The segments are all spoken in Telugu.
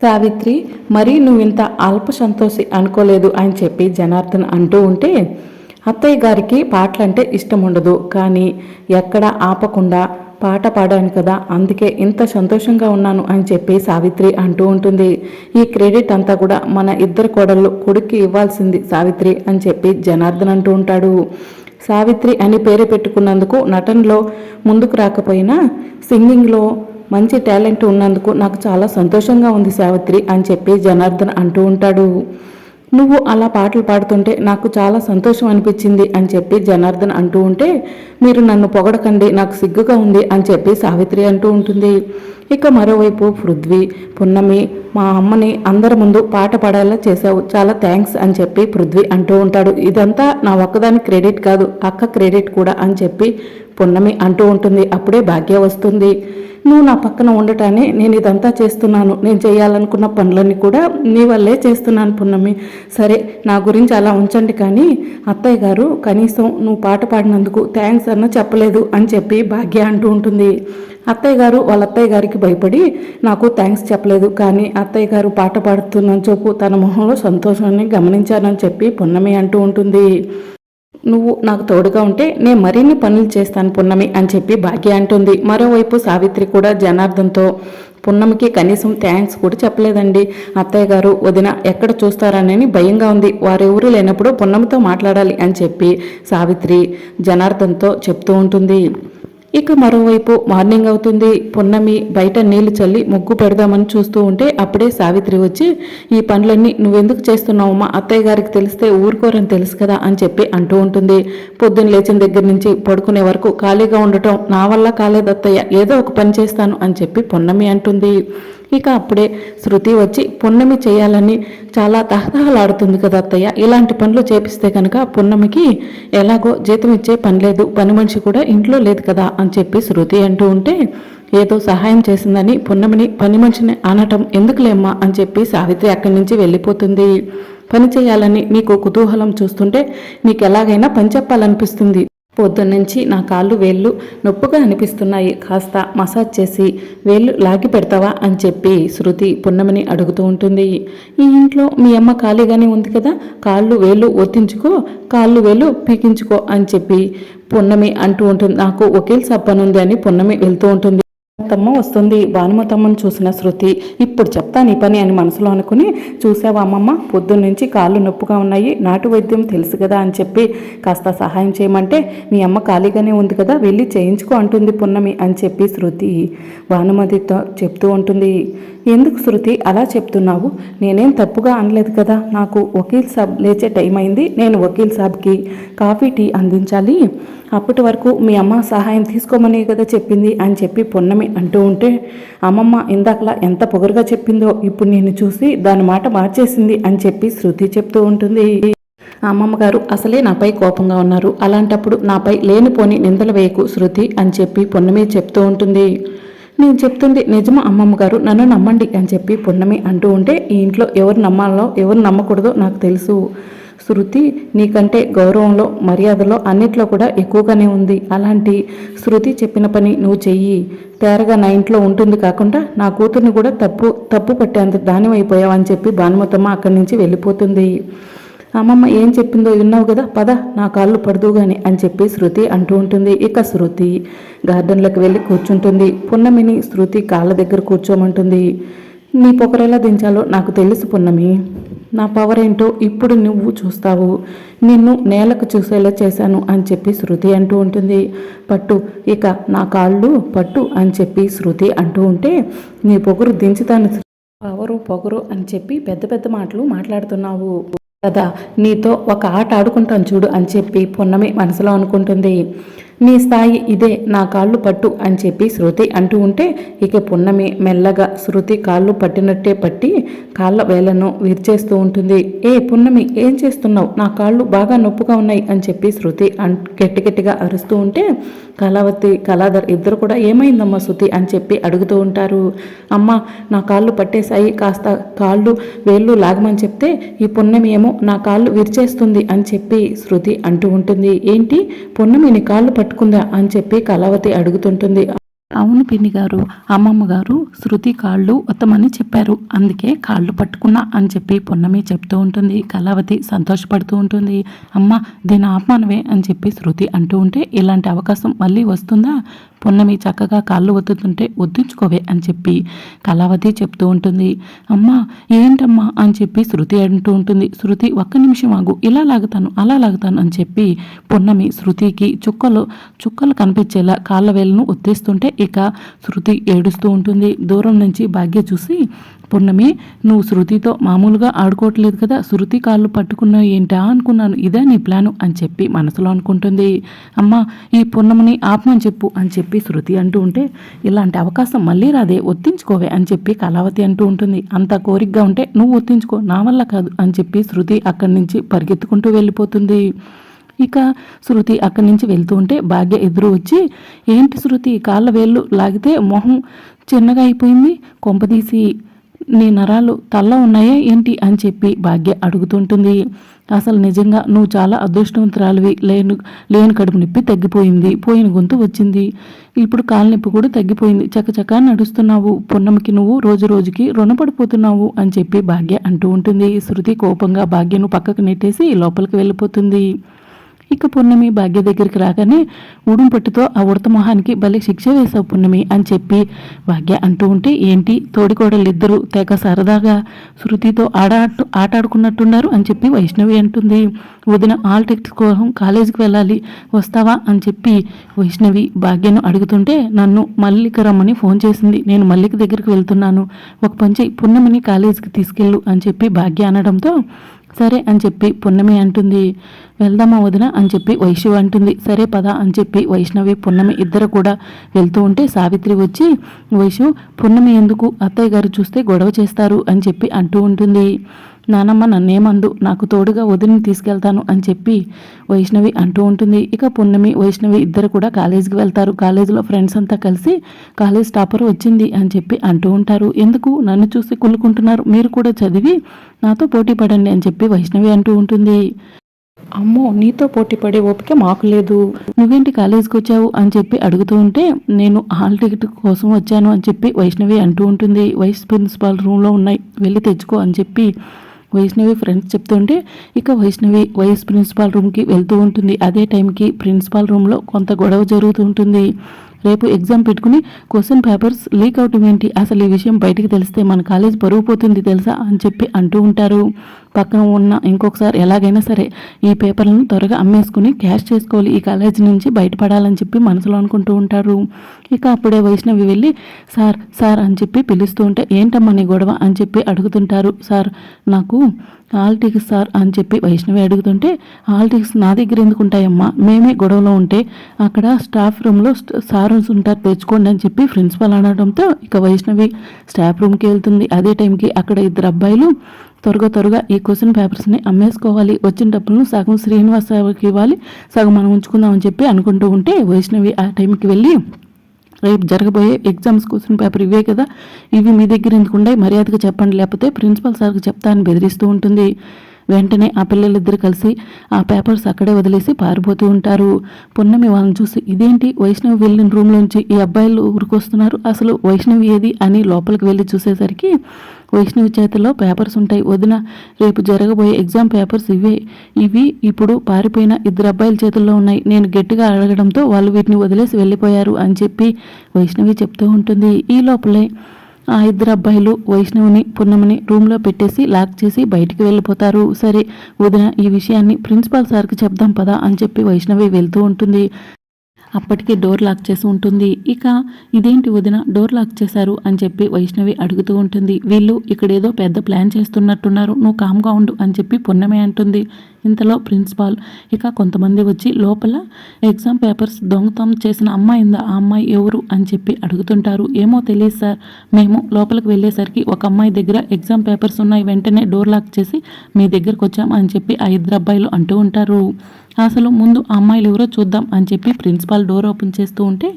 సావిత్రి మరీ నువ్వు ఇంత అల్ప సంతోషి అనుకోలేదు అని చెప్పి జనార్దన్ అంటూ ఉంటే అత్తయ్య గారికి పాటలంటే ఇష్టం ఉండదు కానీ ఎక్కడ ఆపకుండా పాట పాడాను కదా అందుకే ఇంత సంతోషంగా ఉన్నాను అని చెప్పి సావిత్రి అంటూ ఉంటుంది. ఈ క్రెడిట్ అంతా కూడా మన ఇద్దరు కోడళ్ళు కొడుక్కి ఇవ్వాల్సింది సావిత్రి అని చెప్పి జనార్దన్ అంటూ ఉంటాడు. సావిత్రి అని పేరు పెట్టుకున్నందుకు నటనలో ముందుకు రాకపోయినా సింగింగ్లో మంచి టాలెంట్ ఉన్నందుకు నాకు చాలా సంతోషంగా ఉంది సావిత్రి అని చెప్పి జనార్దన్ అంటూ ఉంటాడు. నువ్వు అలా పాటలు పాడుతుంటే నాకు చాలా సంతోషం అనిపించింది అని చెప్పి జనార్దన్ అంటూ ఉంటే మీరు నన్ను పొగడకండి నాకు సిగ్గుగా ఉంది అని చెప్పి సావిత్రి అంటూ ఉంటుంది. ఇక మరోవైపు పృథ్వీ పున్నమి మా అమ్మని అందరి ముందు పాట పాడేలా చేశావు చాలా థ్యాంక్స్ అని చెప్పి పృథ్వీ అంటూ ఉంటాడు. ఇదంతా నా ఒక్కదాని క్రెడిట్ కాదు అక్క క్రెడిట్ కూడా అని చెప్పి పున్నమి అంటూ ఉంటుంది. అప్పుడే భాగ్య వస్తుంది. నువ్వు నా పక్కన ఉండటానే నేను ఇదంతా చేస్తున్నాను. నేను చేయాలనుకున్న పనులన్నీ కూడా నీ వల్లే చేస్తున్నాను పున్నమి. సరే నా గురించి అలా ఉంచండి కానీ అత్తయ్య గారు కనీసం నువ్వు పాట పాడినందుకు థ్యాంక్స్ అన్న చెప్పలేదు అని చెప్పి భాగ్య అంటూ ఉంటుంది. అత్తయ్య గారు వాళ్ళ అత్తయ్య గారికి భయపడి నాకు థ్యాంక్స్ చెప్పలేదు. కానీ అత్తయ్య గారు పాట పాడుతున్న చూపు తన మొహంలో సంతోషాన్ని గమనించానని చెప్పి పున్నమి అంటూ ఉంటుంది. నువ్వు నాకు తోడుగా ఉంటే నేను మరిన్ని పనులు చేస్తాను పున్నమి అని చెప్పి భాగ్య అంటుంది. మరోవైపు సావిత్రి కూడా జనార్దంతో పున్నమికి కనీసం థ్యాంక్స్ కూడా చెప్పలేదండి. అత్తయ్య గారు వదిన ఎక్కడ చూస్తారనని భయంగా ఉంది. వారెవరూ లేనప్పుడు పున్నమితో మాట్లాడాలి అని చెప్పి సావిత్రి జనార్దంతో చెప్తూ ఉంటుంది. ఇక మరోవైపు మార్నింగ్ అవుతుంది. పున్నమి బయట నీళ్ళు చల్లి ముగ్గు పెడదామని చూస్తూ ఉంటే అప్పుడే సావిత్రి వచ్చి ఈ పనులన్నీ నువ్వెందుకు చేస్తున్నావు మా అత్తయ్య గారికి తెలిస్తే ఊరుకోరని తెలుసు కదా అని చెప్పి అంటూ ఉంటుంది. పొద్దున్న లేచిన దగ్గర నుంచి పడుకునే వరకు ఖాళీగా ఉండటం నా వల్ల కాలేదు అత్తయ్య ఏదో ఒక పని చేస్తాను అని చెప్పి పున్నమి అంటుంది. ఇక అప్పుడే శృతి వచ్చి పున్నమి చేయాలని చాలా తహతహలాడుతుంది కదా అత్తయ్య. ఇలాంటి పనులు చేపిస్తే కనుక పున్నమికి ఎలాగో జీతం ఇచ్చే పని లేదు. పని మనిషి కూడా ఇంట్లో లేదు కదా అని చెప్పి శృతి అంటూ ఉంటే ఏదో సహాయం చేసిందని పున్నమిని పని మనిషిని అనటం ఎందుకులేమ్మా అని చెప్పి సావిత్రి అక్కడి నుంచి వెళ్ళిపోతుంది. పని చేయాలని నీకు కుతూహలం చూస్తుంటే నీకు ఎలాగైనా పని చెప్పాలనిపిస్తుంది. పొద్దున్నుంచి నా కాళ్ళు వేళ్ళు నొప్పుగా అనిపిస్తున్నాయి. కాస్త మసాజ్ చేసి వేళ్ళు లాగి పెడతావా అని చెప్పి శృతి పున్నమిని అడుగుతూ ఉంటుంది. ఈ ఇంట్లో మీ అమ్మ ఖాళీగానే ఉంది కదా? కాళ్ళు వేళ్ళు ఒత్తించుకో కాళ్ళు వేళ్ళు పీకించుకో అని చెప్పి పున్నమి అంటూ ఉంటుంది. నాకు ఒకేల్ సప్పనుంది అని పున్నమి వెళ్తూ ఉంటుంది. తమ్మ వస్తుంది. భానుమతమ్మను చూసిన శృతి ఇప్పుడు చెప్తా నీ పని అని మనసులో అనుకుని చూసావా అమ్మమ్మ పొద్దున్నుంచి కాళ్ళు నొప్పుగా ఉన్నాయి. నాటు వైద్యం తెలుసు కదా అని చెప్పి కాస్త సహాయం చేయమంటే మీ అమ్మ ఖాళీగానే ఉంది కదా వెళ్ళి చేయించుకో అంటుంది పున్నమి అని చెప్పి శృతి. భానుమతితో చెప్తూ ఉంటుంది ఎందుకు శృతి అలా చెప్తున్నావు? నేనేం తప్పుగా అనలేదు కదా. నాకు వకీల్ సాబ్ లేచే టైం అయింది. నేను వకీల్ సాబ్కి కాఫీ టీ అందించాలి. అప్పటి వరకు మీ అమ్మ సహాయం తీసుకోమని కదా చెప్పింది అని చెప్పి పొన్నమి అంటూ ఉంటే అమ్మమ్మ ఇందాకలా ఎంత పొగరుగా చెప్పిందో ఇప్పుడు నేను చూసి దాని మాట మార్చేసింది అని చెప్పి శృతి చెప్తూ ఉంటుంది. అమ్మమ్మ గారు అసలే నాపై కోపంగా ఉన్నారు. అలాంటప్పుడు నాపై లేనిపోని నిందలు వేయకు శృతి అని చెప్పి పొన్నమి చెప్తూ ఉంటుంది. నేను చెప్తుంది నిజమా అమ్మమ్మ గారు? నన్ను నమ్మండి అని చెప్పి పున్నమి అంటూ ఉంటే ఈ ఇంట్లో ఎవరు నమ్మాలో ఎవరు నమ్మకూడదో నాకు తెలుసు. శృతి నీకంటే గౌరవంలో మర్యాదలో అన్నిట్లో కూడా ఎక్కువగానే ఉంది. అలాంటి శృతి చెప్పిన పని నువ్వు చెయ్యి. తేరగా నా ఇంట్లో ఉంటుంది కాకుండా నా కూతుర్ని కూడా తప్పు తప్పు పట్టేంత దాని అని చెప్పి భానుమతమ్మ అక్కడి నుంచి వెళ్ళిపోతుంది. అమ్మమ్మ ఏం చెప్పిందో విన్నావు కదా? పద నా కాళ్ళు పడదు గాని అని చెప్పి శృతి అంటూ ఉంటుంది. ఇక శృతి గార్డెన్లోకి వెళ్ళి కూర్చుంటుంది. పున్నమిని శృతి కాళ్ళ దగ్గర కూర్చోమంటుంది. నీ పొగరెలా దించాలో నాకు తెలుసు పున్నమి. నా పవర్ ఏంటో ఇప్పుడు నువ్వు చూస్తావు. నిన్ను నేలకు చూసేలా చేశాను అని చెప్పి శృతి అంటూ ఉంటుంది. పట్టు ఇక నా కాళ్ళు పట్టు అని చెప్పి శృతి అంటూ ఉంటే నీ పొగరు దించుతాను పవరు పొగరు అని చెప్పి పెద్ద పెద్ద మాటలు మాట్లాడుతున్నావు. కదా నీతో ఒక ఆట ఆడుకుంటాను చూడు అని చెప్పి పున్నమి మనసులో అనుకుంటుంది. నీ స్థాయి ఇదే నా కాళ్ళు పట్టు అని చెప్పి శృతి అంటూ ఉంటే ఇక పున్నమి మెల్లగా శృతి కాళ్ళు పట్టినట్టే పట్టి కాళ్ళ వేలను విరిచేస్తూ ఉంటుంది. ఏ పున్నమి ఏం చేస్తున్నావు? నా కాళ్ళు బాగా నొప్పుగా ఉన్నాయి అని చెప్పి శృతి అన్ గట్టి గట్టిగా అరుస్తూ ఉంటే కళావతి కళాధర్ ఇద్దరు కూడా ఏమైందమ్మా శృతి అని చెప్పి అడుగుతూ ఉంటారు. అమ్మ నా కాళ్ళు పట్టేశాయి కాస్త కాళ్ళు వేళ్ళు లాగమని చెప్తే ఈ పున్నమి ఏమో నా కాళ్ళు విరిచేస్తుంది అని చెప్పి శృతి అంటూ ఉంటుంది. ఏంటి? పున్నమి నీ కాళ్ళు పట్టుకుందా అని చెప్పి కళావతి అడుగుతుంటుంది. అవును పిన్ని గారు అమ్మమ్మ గారు శృతి కాళ్ళు ఉత్తమని చెప్పారు. అందుకే కాళ్ళు పట్టుకున్నా అని చెప్పి పొన్నమి చెప్తూ ఉంటుంది. కళావతి సంతోషపడుతూ ఉంటుంది. అమ్మ దీని ఆపమానవే అని చెప్పి శృతి అంటూ ఉంటే ఇలాంటి అవకాశం మళ్ళీ వస్తుందా? పొన్నమి చక్కగా కాళ్ళు ఒత్తుతుంటే ఒత్తించుకోవే అని చెప్పి కళావతి చెప్తూ ఉంటుంది. అమ్మా ఏంటమ్మా? అని చెప్పి శృతి అంటూ ఉంటుంది. శృతి ఒక్క నిమిషం ఆగు. ఇలా లాగుతాను అలా లాగుతాను అని చెప్పి పొన్నమి శృతికి చుక్కలు చుక్కలు కనిపించేలా కాళ్ళ వేలను ఒత్తేస్తుంటే ఇక శృతి ఏడుస్తూ ఉంటుంది. దూరం నుంచి భాగ్య చూసి పూర్ణమి నువ్వు శృతితో మామూలుగా ఆడుకోవట్లేదు కదా శృతి కాళ్ళు పట్టుకున్నావు ఏంటా అనుకున్నాను. ఇదే నీ ప్లాను అని చెప్పి మనసులో అనుకుంటుంది. అమ్మ ఈ పొన్నమిని ఆపమని చెప్పు అని చెప్పి శృతి అంటూ ఉంటే ఇలాంటి అవకాశం మళ్ళీ రాదే ఒత్తించుకోవే అని చెప్పి కళావతి అంటూ ఉంటుంది. అంత కోరికగా ఉంటే నువ్వు ఒత్తించుకో నా వల్ల కాదు అని చెప్పి శృతి అక్కడి నుంచి పరిగెత్తుకుంటూ వెళ్ళిపోతుంది. ఇక శృతి అక్కడి నుంచి వెళ్తూ ఉంటే భాగ్య ఎదురు వచ్చి ఏంటి శృతి కాళ్ళ వేళ్ళు లాగితే మొహం చిన్నగా అయిపోయింది? కొంపదీసి నీ నరాలు తల్ల ఉన్నాయా ఏంటి? అని చెప్పి భాగ్య అడుగుతుంటుంది. అసలు నిజంగా నువ్వు చాలా అదృష్టవంతురాలివి. లేను లేని కడుపు నొప్పి తగ్గిపోయింది. పోయిన గొంతు వచ్చింది. ఇప్పుడు కాలు నొప్పి కూడా తగ్గిపోయింది. చకచకా నడుస్తున్నావు. పున్నమికి నువ్వు రోజు రోజుకి రుణపడిపోతున్నావు. అని చెప్పి భాగ్య అంటూ ఉంటుంది. శృతి కోపంగా భాగ్యను పక్కకు నెట్టేసి లోపలికి వెళ్ళిపోతుంది. ఇక పున్నమి భాగ్య దగ్గరికి రాగానే ఉడుం పట్టుతో ఆ ఉడత మొహానికి భలే శిక్ష వేశావు పున్నమి అని చెప్పి భాగ్య అంటూ ఉంటే ఏంటి? తోడికోడలు ఇద్దరు తెగ సరదాగా శృతితో ఆడ ఆటాడుకున్నట్టున్నారు అని చెప్పి వైష్ణవి అంటుంది. వదిన ఆల్ టెక్స్ కోసం కాలేజీకి వెళ్ళాలి వస్తావా? అని చెప్పి వైష్ణవి భాగ్యను అడుగుతుంటే నన్ను మల్లిక రమ్మని ఫోన్ చేసింది. నేను మల్లిక దగ్గరికి వెళ్తున్నాను. ఒక పంచి పున్నమిని కాలేజీకి తీసుకెళ్ళు అని చెప్పి భాగ్య అనడంతో సరే అని చెప్పి పున్నమి అంటుంది. వెళ్దామా వదిన అని చెప్పి వైష్ణవి అంటుంది. సరే పద అని చెప్పి వైష్ణవి పున్నమి ఇద్దరు కూడా వెళ్తూ ఉంటే సావిత్రి వచ్చి వైషు పున్నమి ఎందుకు అత్తయ్య గారు చూస్తే గొడవ చేస్తారు? అని చెప్పి అంటూ ఉంటుంది. నానమ్మ నన్నేమందు? నాకు తోడుగా వదిలిని తీసుకెళ్తాను అని చెప్పి వైష్ణవి అంటూ ఉంటుంది. ఇక పున్నమి వైష్ణవి ఇద్దరు కూడా కాలేజీకి వెళ్తారు. కాలేజీలో ఫ్రెండ్స్ అంతా కలిసి కాలేజ్ టాపర్ వచ్చింది అని చెప్పి అంటూ ఉంటారు. ఎందుకు? నన్ను చూసి కుళ్ళుకుంటున్నారు మీరు కూడా చదివి నాతో పోటీ పడండి అని చెప్పి వైష్ణవి అంటూ ఉంటుంది. అమ్మో నీతో పోటీ పడే ఓపిక మాకు లేదు. నువ్వేంటి కాలేజీకి వచ్చావు అని చెప్పి అడుగుతూ ఉంటే నేను హాల్ టికెట్ కోసం వచ్చాను అని చెప్పి వైష్ణవి అంటూ ఉంటుంది. వైస్ ప్రిన్సిపాల్ రూమ్లో ఉన్నాయి. వెళ్ళి తెచ్చుకో అని చెప్పి వైష్ణవి ఫ్రెండ్స్ చెప్తుంటే ఇక వైష్ణవి వైస్ ప్రిన్సిపాల్ రూమ్కి వెళ్తూ ఉంటుంది. అదే టైంకి ప్రిన్సిపాల్ రూమ్లో కొంత గొడవ జరుగుతూ ఉంటుంది. రేపు ఎగ్జామ్ పెట్టుకుని క్వశ్చన్ పేపర్స్ లీక్ అవటం ఏంటి అసలు ఈ విషయం బయటికి తెలిస్తే మన కాలేజ్ బరువు పోతుంది తెలుసా? అని చెప్పి అంటూ ఉంటారు. పక్కన ఉన్న ఇంకొకసారి ఎలాగైనా సరే ఈ పేపర్లను త్వరగా అమ్మేసుకుని క్యాష్ చేసుకోవాలి. ఈ కాలేజ్ నుంచి బయటపడాలని చెప్పి మనసులో అనుకుంటూ ఉంటారు. ఇక అప్పుడే వైష్ణవి వెళ్ళి సార్ సార్ అని చెప్పి పిలుస్తూ ఉంటే ఏంటమ్మా నీ గొడవ? అని చెప్పి అడుగుతుంటారు. సార్ నాకు హాల్ టికెట్స్ సార్ అని చెప్పి వైష్ణవి అడుగుతుంటే హాల్ టికెట్స్ నా దగ్గర ఎందుకు ఉంటాయమ్మా మేమే గొడవలో ఉంటే అక్కడ స్టాఫ్ రూమ్లో సార్ ఉంటారు తెచ్చుకోండి అని చెప్పి ప్రిన్సిపల్ అనడంతో ఇక వైష్ణవి స్టాఫ్ రూమ్కి వెళ్తుంది. అదే టైంకి అక్కడ ఇద్దరు అబ్బాయిలు త్వరగా త్వరగా ఈ క్వశ్చన్ పేపర్స్ని అమ్మేసుకోవాలి. వచ్చిన డబ్బులను సగం శ్రీనివాసకి ఇవ్వాలి సగం మనం ఉంచుకుందాం అని చెప్పి అనుకుంటూ ఉంటే వైష్ణవి ఆ టైంకి వెళ్ళి రేపు జరగబోయే ఎగ్జామ్స్ క్వశ్చన్ పేపర్ ఇవే కదా. ఇవి మీ దగ్గర ఎందుకు ఉండే మర్యాదగా చెప్పండి. లేకపోతే ప్రిన్సిపల్ సార్కి చెప్తా అని బెదిరిస్తూ ఉంటుంది. వెంటనే ఆ పిల్లలిద్దరు కలిసి ఆ పేపర్స్ అక్కడే వదిలేసి పారిపోతూ ఉంటారు. పున్నమి వాళ్ళని చూసి ఇదేంటి? వైష్ణవి వెళ్ళిన రూమ్లోంచి ఈ అబ్బాయిలు ఊరికొస్తున్నారు? అసలు వైష్ణవి ఏది? అని లోపలికి వెళ్ళి చూసేసరికి వైష్ణవి చేతిలో పేపర్స్ ఉంటాయి. వదిన రేపు జరగబోయే ఎగ్జామ్ పేపర్స్ ఇవే. ఇవి ఇప్పుడు పారిపోయిన ఇద్దరు అబ్బాయిల చేతుల్లో ఉన్నాయి. నేను గట్టిగా అడగడంతో వాళ్ళు వీటిని వదిలేసి వెళ్ళిపోయారు అని చెప్పి వైష్ణవి చెప్తూ ఉంటుంది. ఈ లోపలే ఆ ఇద్దరు అబ్బాయిలు వైష్ణవుని పున్నమని రూమ్లో పెట్టేసి లాక్ చేసి బయటికి వెళ్ళిపోతారు. సరే వదిన ఈ విషయాన్ని ప్రిన్సిపాల్ సార్కి చెప్దాం పదా అని చెప్పి వైష్ణవి వెళ్తూ ఉంటుంది. అప్పటికే డోర్ లాక్ చేసి ఉంటుంది. ఇక ఇదేంటి వదిన? డోర్ లాక్ చేశారు అని చెప్పి వైష్ణవి అడుగుతూ ఉంటుంది. వీళ్ళు ఇక్కడేదో పెద్ద ప్లాన్ చేస్తున్నట్టున్నారు. నువ్వు కామ్గా ఉండు అని చెప్పి పున్నమే అంటుంది. ఇంతలో ప్రిన్సిపాల్ ఇక కొంతమంది వచ్చి లోపల ఎగ్జామ్ పేపర్స్ దొంగతనం చేసిన అమ్మాయి ఉందా? ఆ అమ్మాయి ఎవరు? అని చెప్పి అడుగుతుంటారు. ఏమో తెలియదు సార్. మేము లోపలికి వెళ్ళేసరికి ఒక అమ్మాయి దగ్గర ఎగ్జామ్ పేపర్స్ ఉన్నాయి. వెంటనే డోర్ లాక్ చేసి మీ దగ్గరకు వచ్చాం అని చెప్పి ఆ ఇద్దరు అబ్బాయిలు అంటూ ఉంటారు. అసలు ముందు అమ్మాయిలు ఎవరో చూద్దాం అని చెప్పి ప్రిన్సిపాల్ డోర్ ఓపెన్ చేస్తూ ఉంటే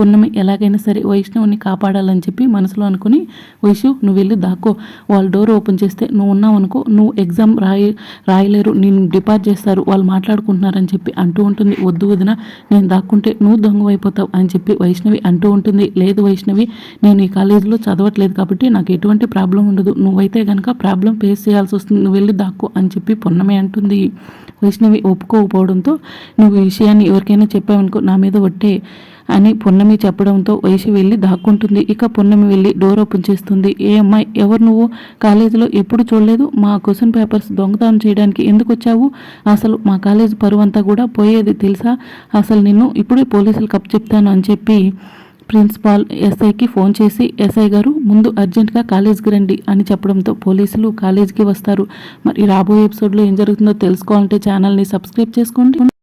పున్నమి ఎలాగైనా సరే వైష్ణవుని కాపాడాలని చెప్పి మనసులో అనుకుని వైషు నువ్వు వెళ్ళి దాక్కో. వాళ్ళు డోర్ ఓపెన్ చేస్తే నువ్వు ఉన్నావు అనుకో. నువ్వు ఎగ్జామ్ రాయి రాయలేరు. నేను డిపార్ట్ చేస్తారు. వాళ్ళు మాట్లాడుకుంటున్నారని చెప్పి అంటూ ఉంటుంది. వద్దు వదిన నేను దాక్కుంటే నువ్వు దొంగ అయిపోతావు అని చెప్పి వైష్ణవి అంటూ ఉంటుంది. లేదు వైష్ణవి నేను ఈ కాలేజీలో చదవట్లేదు కాబట్టి నాకు ఎటువంటి ప్రాబ్లం ఉండదు. నువ్వైతే కనుక ప్రాబ్లం ఫేస్ చేయాల్సి వస్తుంది. నువ్వు వెళ్ళి దాక్కో అని చెప్పి పొన్నమే అంటుంది. వైష్ణవి ఒప్పుకోకపోవడంతో నువ్వు ఈ విషయాన్ని ఎవరికైనా చెప్పావనుకో నా మీద ఒట్టే. అని పున్నమి చెప్పడంతో వైషి వెళ్ళి దాక్కుంటుంది. ఇక పున్నమి వెళ్ళి డోర్ ఓపెన్ చేస్తుంది. ఏ అమ్మాయి ఎవరు నువ్వు? కాలేజీలో ఎప్పుడు చూడలేదు? మా క్వశ్చన్ పేపర్స్ దొంగతనం చేయడానికి ఎందుకు వచ్చావు? అసలు మా కాలేజ్ పరువు అంతా కూడా పోయేది తెలుసా? అసలు నిన్ను ఇప్పుడే పోలీసులు కప్ చెప్తాను అని చెప్పి ప్రిన్సిపాల్ ఎస్ఐకి ఫోన్ చేసి ఎస్ఐ గారు ముందు అర్జెంటుగా కాలేజ్కి రండి అని చెప్పడంతో పోలీసులు కాలేజ్కి వస్తారు. మరి రాబోయే ఎపిసోడ్లో ఏం జరుగుతుందో తెలుసుకోవాలంటే ఛానల్ని సబ్స్క్రైబ్ చేసుకోండి.